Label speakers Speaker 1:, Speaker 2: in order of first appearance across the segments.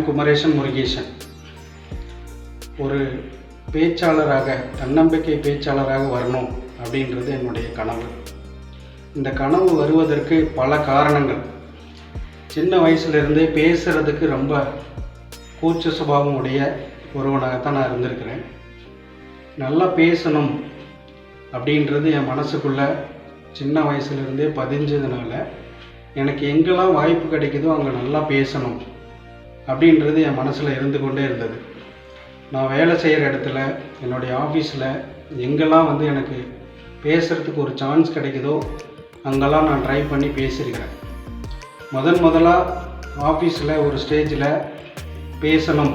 Speaker 1: அனைவருக்கும் எம் குமரேசன் முருகேசன். ஒரு பேச்சாளராக தன்னம்பிக்கை பேச்சாளராக வரணும் அப்படின்றது என்னுடைய கனவு. இந்த கனவு வருவதற்கு பல காரணங்கள். சின்ன வயசுலேருந்தே பேசுகிறதுக்கு ரொம்ப கூச்ச சுபாவம் உடைய ஒருவனாகத்தான் நான் இருந்திருக்கிறேன். நல்லா பேசணும் அப்படின்றது என் மனசுக்குள்ளே சின்ன வயசுலேருந்தே பதிஞ்சதுனால எனக்கு எங்கெல்லாம் வாய்ப்பு கிடைக்குதோ அங்கே நல்லா பேசணும். அப்படின்றது என் மனசில் இருந்து கொண்டே இருந்தது. நான் வேலை செய்கிற இடத்துல என்னுடைய ஆஃபீஸில் எங்கெல்லாம் வந்து எனக்கு பேசுகிறதுக்கு ஒரு சான்ஸ் கிடைக்குதோ அங்கெல்லாம் நான் ட்ரை பண்ணி பேசியிருக்கிறேன். முதன் முதலாக ஆஃபீஸில் ஒரு ஸ்டேஜில் பேசணும்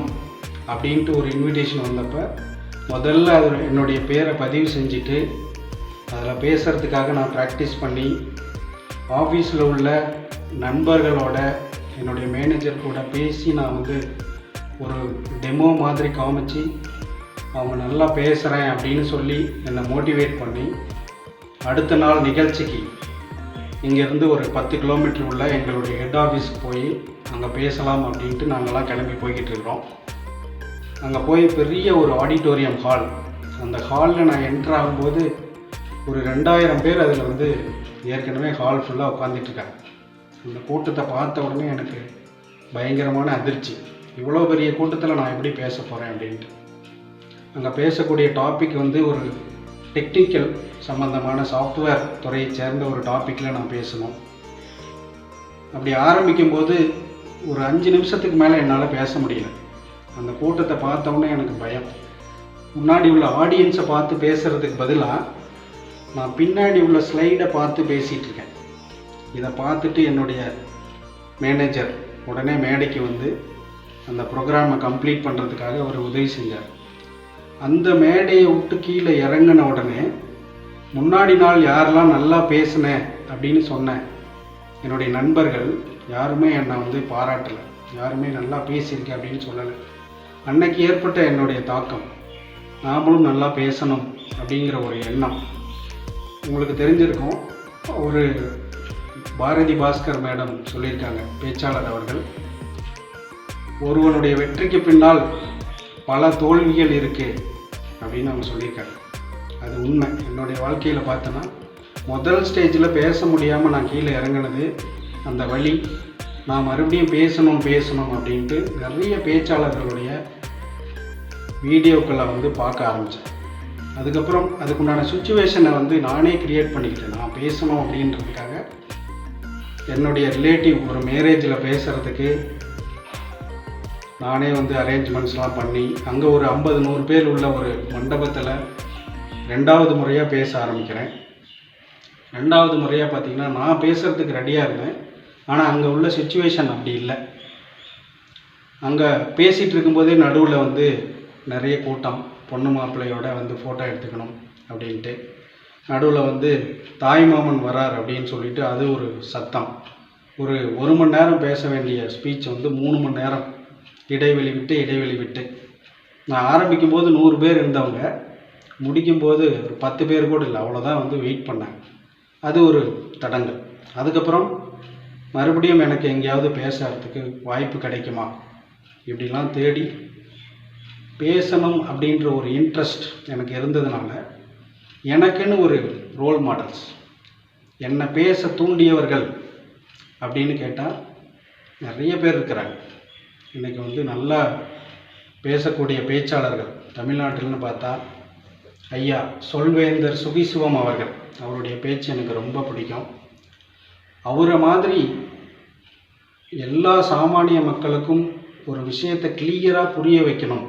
Speaker 1: அப்படின்ட்டு ஒரு இன்விடேஷன் வந்தப்போ முதல்ல அது என்னுடைய பேரை பதிவு செஞ்சுட்டு அதில் பேசுகிறதுக்காக நான் ப்ராக்டிஸ் பண்ணி ஆஃபீஸில் உள்ள நண்பர்களோட என்னுடைய மேனேஜர் கூட பேசி நான் வந்து ஒரு டெமோ மாதிரி காமிச்சு அவங்க நல்லா பேசுகிறேன் அப்படின்னு சொல்லி என்னை மோட்டிவேட் பண்ணி அடுத்த நாள் நிகழ்ச்சிக்கு இங்கேருந்து ஒரு பத்து கிலோமீட்டர் உள்ள எங்களுடைய ஹெட் ஆஃபீஸ்க்கு போய் அங்கே பேசலாம் அப்படின்ட்டு நாங்கள்லாம் கிளம்பி போய்கிட்டு இருக்கிறோம். அங்கே போய் பெரிய ஒரு ஆடிட்டோரியம் ஹால் அந்த ஹாலில் நான் என்ட்ரு ஆகும்போது ஒரு ரெண்டாயிரம் பேர் அதில் வந்து ஏற்கனவே ஹால் ஃபுல்லாக உட்காந்துட்ருக்காங்க அந்த கூட்டத்தை பார்த்த உடனே எனக்கு பயங்கரமான அதிர்ச்சி. இவ்வளோ பெரிய கூட்டத்தில் நான் எப்படி பேச போகிறேன் அப்படின்ட்டு. அங்கே பேசக்கூடிய டாபிக் வந்து ஒரு டெக்னிக்கல் சம்மந்தமான சாஃப்ட்வேர் துறையை சேர்ந்த ஒரு டாப்பிக்கில் நான் பேசணும் அப்படி ஆரம்பிக்கும்போது ஒரு அஞ்சு நிமிஷத்துக்கு மேலே என்னால் பேச முடியல. அந்த கூட்டத்தை பார்த்தோன்னே எனக்கு பயம். முன்னாடி உள்ள ஆடியன்ஸை பார்த்து பேசுகிறதுக்கு பதிலாக நான் பின்னாடி உள்ள ஸ்லைடை பார்த்து பேசிகிட்ருக்கேன் இதை பார்த்துட்டு என்னுடைய மேனேஜர் உடனே மேடைக்கு வந்து அந்த ப்ரோக்ராமை கம்ப்ளீட் பண்ணுறதுக்காக அவர் உதவி செஞ்சார். அந்த மேடையை விட்டு கீழே இறங்கின உடனே முன்னாடி நாள் யாரெல்லாம் நல்லா பேசினேன் அப்படின்னு சொன்னேன் என்னுடைய நண்பர்கள் யாருமே என்னை வந்து பாராட்டலை. யாருமே நல்லா பேசியிருக்கேன் அப்படின்னு சொல்லலை. அன்னைக்கு ஏற்பட்ட என்னுடைய தாக்கம் நாமளும் நல்லா பேசணும் அப்படிங்கிற ஒரு எண்ணம். உங்களுக்கு தெரிஞ்சிருக்கும் ஒரு பாரதி பாஸ்கர் மேடம் சொல்லியிருக்காங்க பேச்சாளர் அவர்கள். ஒருவனுடைய வெற்றிக்கு பின்னால் பல தோல்விகள் இருக்கு அப்படின்னு அவங்க சொல்லியிருக்காங்க. அது உண்மை. என்னுடைய வாழ்க்கையில் பார்த்தோன்னா முதல் ஸ்டேஜில் பேச முடியாமல் நான் கீழே இறங்கினது அந்த வழி. நான் மறுபடியும் பேசணும் பேசணும் அப்படின்ட்டு நிறைய பேச்சாளர்களுடைய வீடியோக்களை வந்து பார்க்க ஆரம்பித்தேன் அதுக்கப்புறம் அதுக்குண்டான சுச்சுவேஷனை வந்து நானே க்ரியேட் பண்ணிக்கிட்டேன். நான் பேசணும் அப்படின்றதுக்காக என்னுடைய ரிலேட்டிவ் ஒரு மேரேஜில் பேசுகிறதுக்கு நானே வந்து அரேஞ்ச்மெண்ட்ஸ்லாம் பண்ணி அங்கே ஒரு ஐம்பது நூறு பேர் உள்ள ஒரு மண்டபத்தில் ரெண்டாவது முறையாக பேச ஆரம்பிக்கிறேன். ரெண்டாவது முறையாக பார்த்திங்கன்னா நான் பேசுகிறதுக்கு ரெடியாக இருந்தேன். ஆனால் அங்கே உள்ள சுச்சுவேஷன் அப்படி இல்லை. அங்கே பேசிகிட்டு இருக்கும்போதே நடுவில் வந்து நிறைய கூட்டம் பொண்ணு மாப்பிள்ளையோட வந்து ஃபோட்டோ எடுத்துக்கணும் அப்படின்ட்டு. நடுவில் வந்து தாய் மாமன் வரார் அப்படின்னு சொல்லிட்டு அது ஒரு சத்தம். ஒரு ஒரு மணி நேரம் பேச வேண்டிய ஸ்பீச் வந்து மூணு மணி நேரம். இடைவெளி விட்டு இடைவெளி விட்டு. நான் ஆரம்பிக்கும் போது நூறு பேர் இருந்தவங்க. முடிக்கும்போது ஒரு பத்து பேர் கூட இல்லை அவ்வளோதான் வந்து வெயிட் பண்ணேன். அது ஒரு தடங்கல். அதுக்கப்புறம் மறுபடியும் எனக்கு எங்கேயாவது பேசுறதுக்கு வாய்ப்பு கிடைக்குமா? இப்படிலாம் தேடி பேசணும் அப்படின்ற ஒரு இன்ட்ரெஸ்ட் எனக்கு இருந்ததுனால எனக்குன்னு ஒரு ரோல் மாடல்ஸ் என்னை பேச தூண்டியவர்கள் அப்படின்னு கேட்டால் நிறைய பேர் இருக்கிறாங்க. இன்றைக்கி வந்து நல்லா பேசக்கூடிய பேச்சாளர்கள் தமிழ்நாட்டில்னு பார்த்தா ஐயா சொல்வேந்தர் சுகிசிவம் அவர்கள். அவருடைய பேச்சு எனக்கு ரொம்ப பிடிக்கும். அவரை மாதிரி எல்லா சாமானிய மக்களுக்கும் ஒரு விஷயத்தை கிளியராக புரிய வைக்கணும்.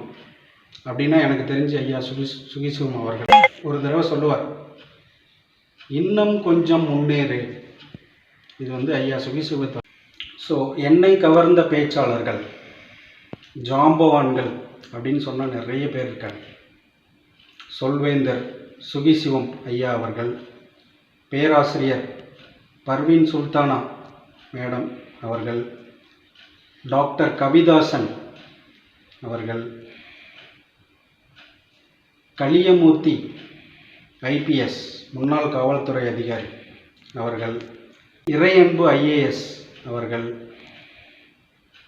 Speaker 1: அப்படின்னா எனக்கு தெரிஞ்ச ஐயா சுகி சுகிசிவம் அவர்கள் ஒரு தடவை சொல்லுவார் இன்னும் கொஞ்சம் முன்னேறு. இது வந்து ஐயா சுகிசிவத்தை ஸோ என்னை கவர்ந்த பேச்சாளர்கள் ஜாம்பவான்கள் அப்படின்னு சொன்னால் நிறைய பேர் இருக்காங்க. சொல்வேந்தர் சுகிசிவம் ஐயா அவர்கள் பேராசிரியர் பர்வீன் சுல்தானா மேடம் அவர்கள் டாக்டர் கவிதாசன் அவர்கள் கலியமூர்த்தி ஐபிஎஸ் முன்னாள் காவல்துறை அதிகாரி அவர்கள் இறையன்பு ஐஏஎஸ் அவர்கள்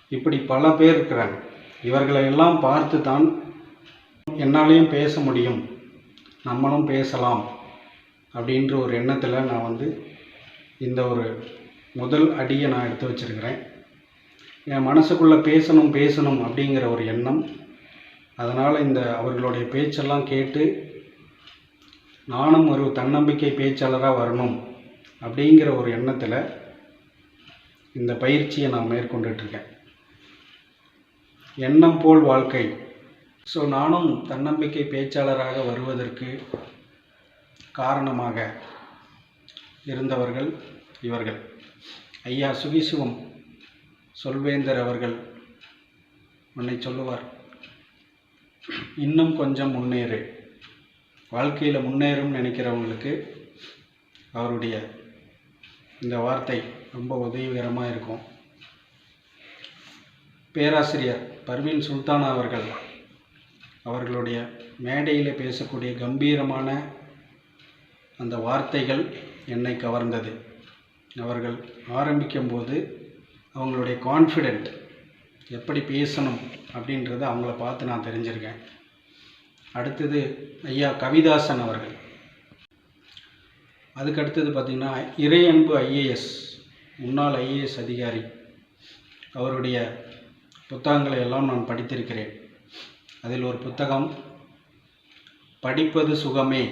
Speaker 1: இப்படி பல பேர் இருக்கிறாங்க. இவர்களை எல்லாம் பார்த்து தான் என்னாலையும் பேச முடியும். நம்மளும் பேசலாம் அப்படின்ற ஒரு எண்ணத்தில் நான் வந்து இந்த ஒரு முதல் அடியை நான் எடுத்து வச்சிருக்கிறேன். என் மனசுக்குள்ளே பேசணும் பேசணும் அப்படிங்கிற ஒரு எண்ணம் அதனால் இந்த அவர்களுடைய பேச்செல்லாம் கேட்டு நானும் ஒரு தன்னம்பிக்கை பேச்சாளராக வரணும் அப்படிங்கிற ஒரு எண்ணத்தில் இந்த பயிற்சியை நான் மேற்கொண்டுட்ருக்கேன். எண்ணம் போல் வாழ்க்கை. ஸோ நானும் தன்னம்பிக்கை பேச்சாளராக வருவதற்கு காரணமாக இருந்தவர்கள் இவர்கள். ஐயா சுகிசிவம் சொல்வேந்தர் அவர்கள் உன்னை சொல்லுவார். இன்னும் கொஞ்சம் முன்னேறு. வாழ்க்கையில் முன்னேறும் நினைக்கிறவங்களுக்கு அவருடைய இந்த வார்த்தை ரொம்ப உதவிகரமாக இருக்கும். பேராசிரியர் பர்வீன் சுல்தானா அவர்கள் அவர்களுடைய மேடையில் பேசக்கூடிய கம்பீரமான அந்த வார்த்தைகள் என்னை கவர்ந்தது. அவர்கள் ஆரம்பிக்கும்போது அவங்களுடைய கான்ஃபிடென்ட் எப்படி பேசணும் அப்படின்றத அவங்கள பார்த்து நான் தெரிஞ்சிருக்கேன். அடுத்தது ஐயா கவிதாசன் அவர்கள். அதுக்கு அடுத்தது பார்த்திங்கன்னா இறையன்பு ஐஏஎஸ் முன்னாள் ஐஏஎஸ் அதிகாரி. அவருடைய புத்தகங்களை எல்லாம் நான் படித்திருக்கிறேன். அதில் ஒரு புத்தகம் படிப்பது சுகமே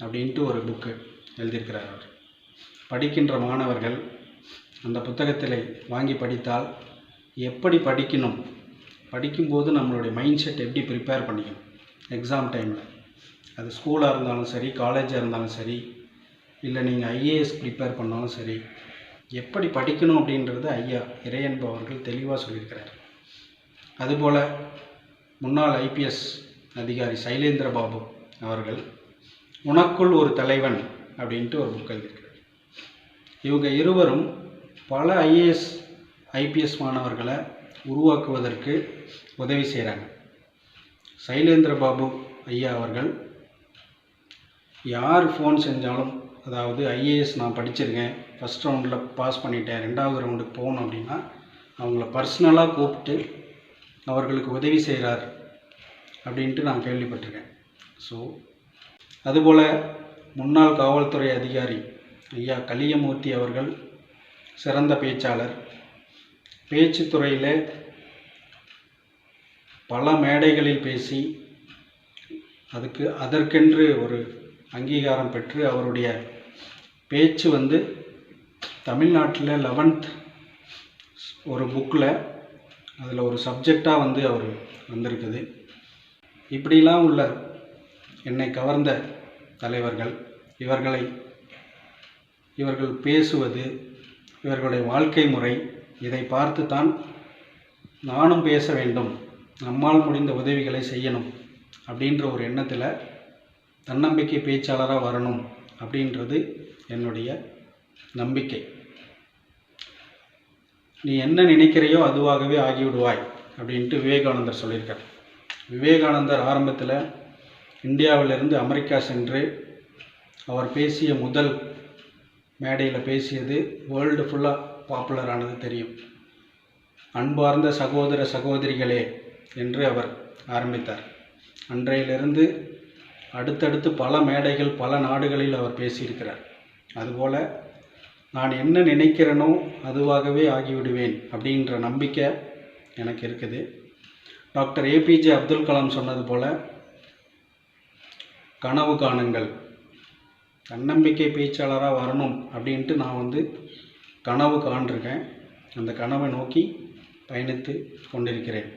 Speaker 1: அப்படின்ட்டு ஒரு புக்கு எழுதியிருக்கிறார் அவர். படிக்கின்ற மாணவர்கள் அந்த புத்தகத்தில் வாங்கி படித்தால் எப்படி படிக்கணும்? படிக்கும்போது நம்மளுடைய மைண்ட் செட் எப்படி ப்ரிப்பேர் பண்ணிக்கணும்? எக்ஸாம் டைமில் அது ஸ்கூலாக இருந்தாலும் சரி காலேஜாக இருந்தாலும் சரி இல்லை நீங்கள் ஐஏஎஸ் ப்ரிப்பேர் பண்ணாலும் சரி எப்படி படிக்கணும் அப்படின்றது ஐயா இறையன்பு அவர்கள் தெளிவாக சொல்லியிருக்கிறார். அதுபோல் முன்னாள் ஐபிஎஸ் அதிகாரி சைலேந்திர பாபு அவர்கள் உனக்குள் ஒரு தலைவன் அப்படின்ட்டு ஒரு புக் எழுதியிருக்கிறார். இவங்க இருவரும் பல ஐஏஎஸ் ஐபிஎஸ் மாணவர்களை உருவாக்குவதற்கு உதவி செய்கிறாங்க. சைலேந்திர பாபு ஐயா அவர்கள் யார் ஃபோன் செஞ்சாலும் அதாவது ஐஏஎஸ் நான் படிச்சிருக்கேன் ஃபஸ்ட் ரவுண்டில் பாஸ் பண்ணிட்டேன் ரெண்டாவது ரவுண்டுக்கு போகணும் அப்படின்னா அவங்கள பர்சனலாக கூப்பிட்டு அவர்களுக்கு உதவி செய்கிறார் அப்படின்ட்டு நான் கேள்விப்பட்டிருக்கேன். ஸோ அதுபோல் முன்னாள் காவல்துறை அதிகாரி ஐயா கலியமூர்த்தி அவர்கள் சிறந்த பேச்சாளர் பேச்சு துறையில் பல மேடைகளில் பேசி அதுக்கு அதற்கென்று ஒரு அங்கீகாரம் பெற்று அவருடைய பேச்சு வந்து தமிழ்நாட்டில் லெவன்த் ஒரு புக்கில் அதில் ஒரு சப்ஜெக்டாக வந்து அவர் வந்திருக்குது. இப்படிலாம் உள்ள என்னை கவர்ந்த தலைவர்கள் இவர்களை இவர்கள் பேசுவது இவர்களுடைய வாழ்க்கை முறை இதை பார்த்து தான் நானும் பேச வேண்டும். நம்மால் முடிந்த உதவிகளை செய்யணும். அப்படின்ற ஒரு எண்ணத்தில் தன்னம்பிக்கை பேச்சாளராக வரணும் அப்படின்றது என்னுடைய நம்பிக்கை. நீ என்ன நினைக்கிறையோ அதுவாகவே ஆகிவிடுவாய் அப்படின்ட்டு விவேகானந்தர் சொல்லியிருக்கார். விவேகானந்தர் ஆரம்பத்தில் இந்தியாவிலிருந்து அமெரிக்கா சென்று அவர் பேசிய முதல் மேடையில் பேசியது வேர்ல்டு ஃபுல்லாக பாப்புலரானது தெரியும். அன்பார்ந்த சகோதர சகோதரிகளே என்று அவர் ஆரம்பித்தார். அன்றையிலிருந்து அடுத்தடுத்து பல மேடைகள் பல நாடுகளில் அவர் பேசியிருக்கிறார். அதுபோல் நான் என்ன நினைக்கிறேனோ அதுவாகவே ஆகிவிடுவேன் அப்படின்ற நம்பிக்கை எனக்கு இருக்குது. டாக்டர் ஏபிஜே அப்துல் கலாம் சொன்னது போல் கனவு காணுங்கள். தன்னம்பிக்கை பேச்சாளராக வரணும் அப்படின்ட்டு நான் வந்து கனவு காண்டிருக்கேன் அந்த கனவை நோக்கி பயணித்து கொண்டிருக்கிறேன்.